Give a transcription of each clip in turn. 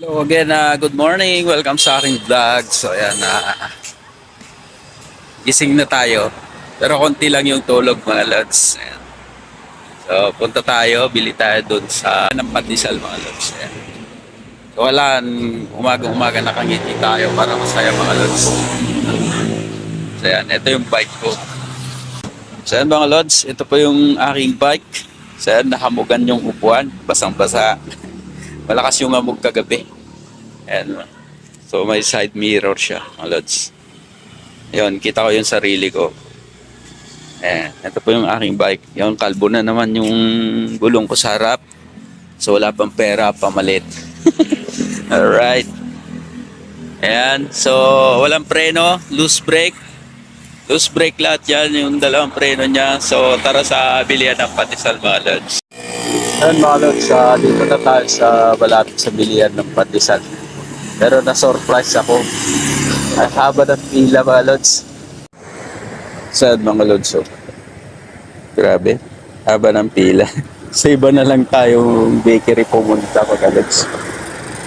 Hello again, uh, good morning. Welcome sa aking vlog. So ayan, uh, gising na tayo. Pero konti lang yung tulog mga lods. Ayan. So punta tayo, bili tayo dun sa ng mga lods. Ayan. So wala, umaga-umaga nakangiti tayo para masaya mga lods. So ayan, ito yung bike ko. So ayan mga lods, ito po yung aking bike. So ayan, nakamugan yung upuan, basang-basa. Malakas yung amog kagabi. Ayan. So may side mirror siya, mga lods. Yun, kita ko yung sarili ko. Ayan. Ito po yung aking bike. Yung kalbo na naman yung gulong ko sa harap. So wala pang pera, pamalit. Alright. Ayan. So walang preno, loose brake. Loose brake lahat yan, yung dalawang preno niya. So tara sa bilihan ng patisal mga Ayan mga lods, ah, dito na tayo sa malapit sa bilihan ng pandesal. Pero na-surprise ako. Ang haba ng pila mga lods. Saan mga lods? Oh. Grabe. Haba ng pila. sa iba na lang tayong bakery pumunta mga lods.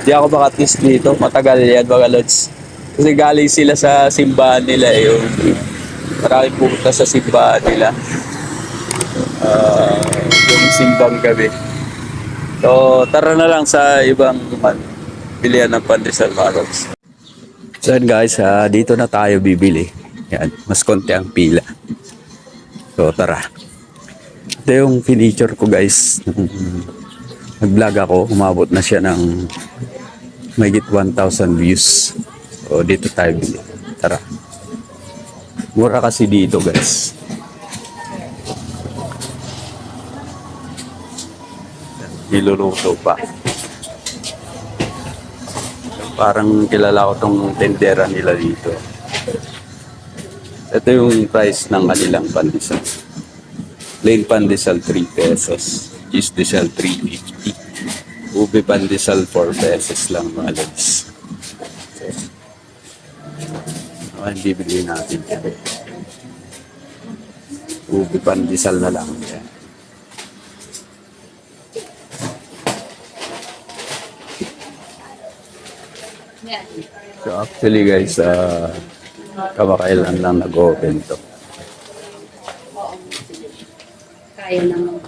Di ako makatis dito. Matagal yan mga lods. Kasi galing sila sa simbahan nila. Eh, yung maraming pumunta sa simbahan nila. Ah, yung simbang gabi. So, tara na lang sa ibang bilihan ng pandesal mga lods. So yan guys, ah, dito na tayo bibili. Yan, mas konti ang pila. So tara. Ito yung finiture ko guys. Nag-vlog ako, umabot na siya ng mahigit 1,000 views. So dito tayo bili. Tara. Mura kasi dito guys. Niluluto pa. Parang kilala ko tong tendera nila dito. Ito yung price ng kanilang pandesal. Plain pandesal 3 pesos. Cheese desal 3.50. Ube pandesal 4 pesos lang mga lods. So, ang bibili natin? Ube pandesal na lang. Yan. So actually guys, uh, kamakailan lang nag-open to. Kaya naman.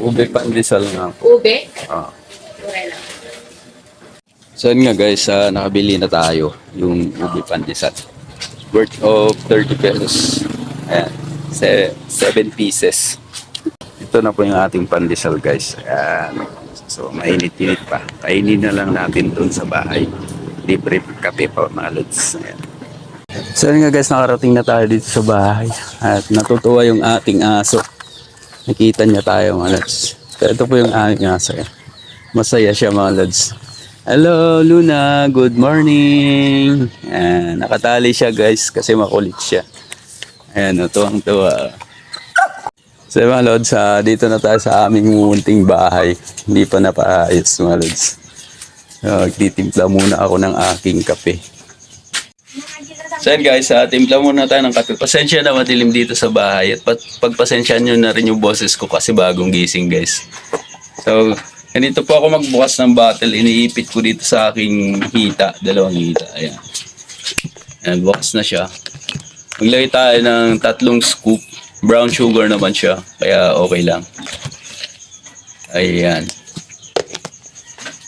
Ube pandesal nga po. Ube? Ah. Okay lang. So yun nga guys, ah, nakabili na tayo yung ube pandesal. Worth of 30 pesos. Ayan. 7 pieces. Ito na po yung ating pandesal guys. Ayan. So mainit-init pa. Kainin na lang natin dun sa bahay. Libre kape pa mga lods. So yun nga guys, nakarating na tayo dito sa bahay. At natutuwa yung ating aso. Nakita niya tayo mga lods. So ito po yung ating aso. Ayan. Masaya siya mga lods. Hello Luna, good morning. Ayan, nakatali siya guys kasi makulit siya. Ayan, ito ang tuwa. So mga lods, ah, dito na tayo sa aming munting bahay. Hindi pa napaayos mga lods. So, Magtitimpla muna ako ng aking kape. So guys, uh, timpla muna tayo ng kape. Pasensya na madilim dito sa bahay at pagpasensyahan nyo na rin yung boses ko kasi bagong gising guys. So, ganito po ako magbukas ng bottle. Iniipit ko dito sa aking hita. Dalawang hita. Ayan. Ayan, bukas na siya. Maglagay tayo ng tatlong scoop. Brown sugar naman siya. Kaya okay lang. Ayan.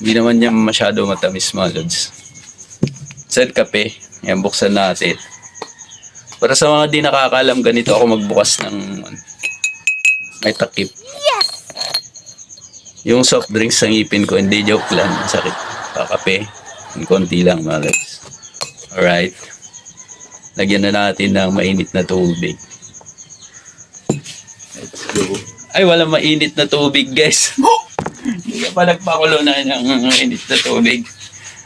Hindi naman niya masyado matamis mga lods. Set kape. Ayan, buksan natin. Para sa mga di nakakaalam, ganito ako magbukas ng may takip. Yung soft drinks sa ngipin ko, hindi joke lang. Sakit. Kakape. Yung konti lang, mga lods. Alright. Lagyan na natin ng mainit na tubig. Let's go. Ay, wala mainit na tubig, guys. Hindi ka pa nagpakulo na ng mainit na tubig.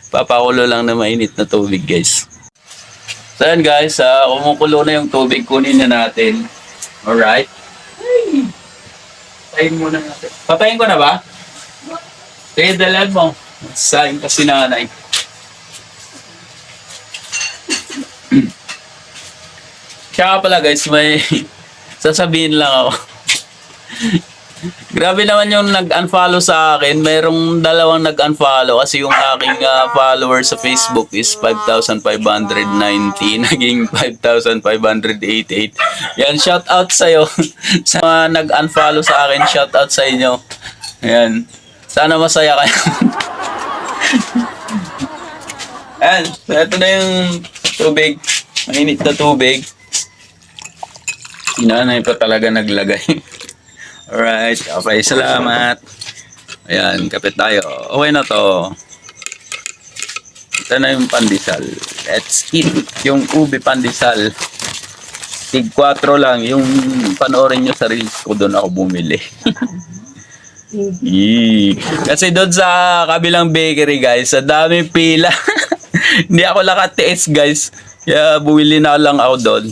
Papakulo lang na mainit na tubig, guys. So yan, guys. ah, kumukulo na yung tubig. Kunin na natin. Alright. Ay. Patayin muna natin. Patayin ko na ba? Sige, dalan mo. Sayang kasi nanay. Nga pala guys, may sasabihin lang ako. Grabe naman yung nag-unfollow sa akin. Merong dalawang nag-unfollow kasi yung aking ah, follower sa Facebook is 5,590. Naging 5,588. Yan, shout out sa'yo. sa mga nag-unfollow sa akin, shout out sa inyo. Yan. Sana masaya kayo. Yan. So, ito na yung tubig. Mainit na tubig. Inanay pa talaga naglagay. Alright, okay, salamat. Ayan, kapit tayo. Okay na to. Ito na yung pandesal. Let's eat yung ubi pandesal. Tig 4 lang. Yung panoorin nyo sa reels ko, doon ako bumili. Yee. Kasi doon sa kabilang bakery, guys, sa dami pila. Hindi ako nakatiis, guys. Kaya bumili na lang ako doon.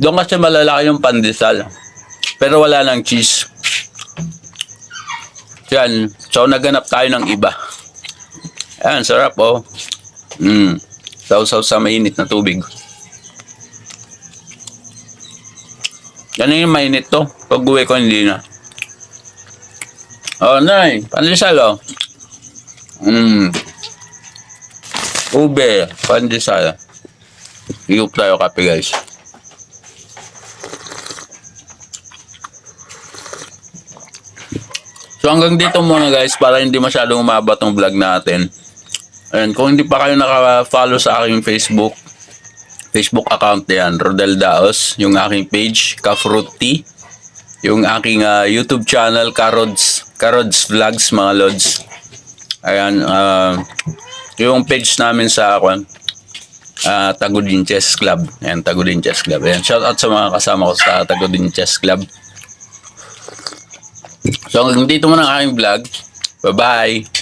Doon kasi malalaki yung pandesal. Pero wala ng cheese. Yan. So, naganap tayo ng iba. Yan, sarap oh. Mm. Sausaw sa mainit na tubig. Yan yung mainit to. Pag uwi ko, hindi na. Oh, nay. Pandesal oh. Mm. Ube. Pandesal. Iyok tayo kape guys. So hanggang dito muna guys para hindi masyadong umaba tong vlog natin. Ayan, kung hindi pa kayo naka-follow sa aking Facebook, Facebook account yan, Rodel Daos, yung aking page, Kafruit Tea, yung aking ah, YouTube channel, Karods, Karods Vlogs, mga lods. Ayan, ah, yung page namin sa ako, uh, Tagudin Chess Club. Ayan, Tagudin Chess Club. Ayan, shout out sa mga kasama ko sa Tagudin Chess Club. So hanggang dito muna ang aking vlog. Bye-bye!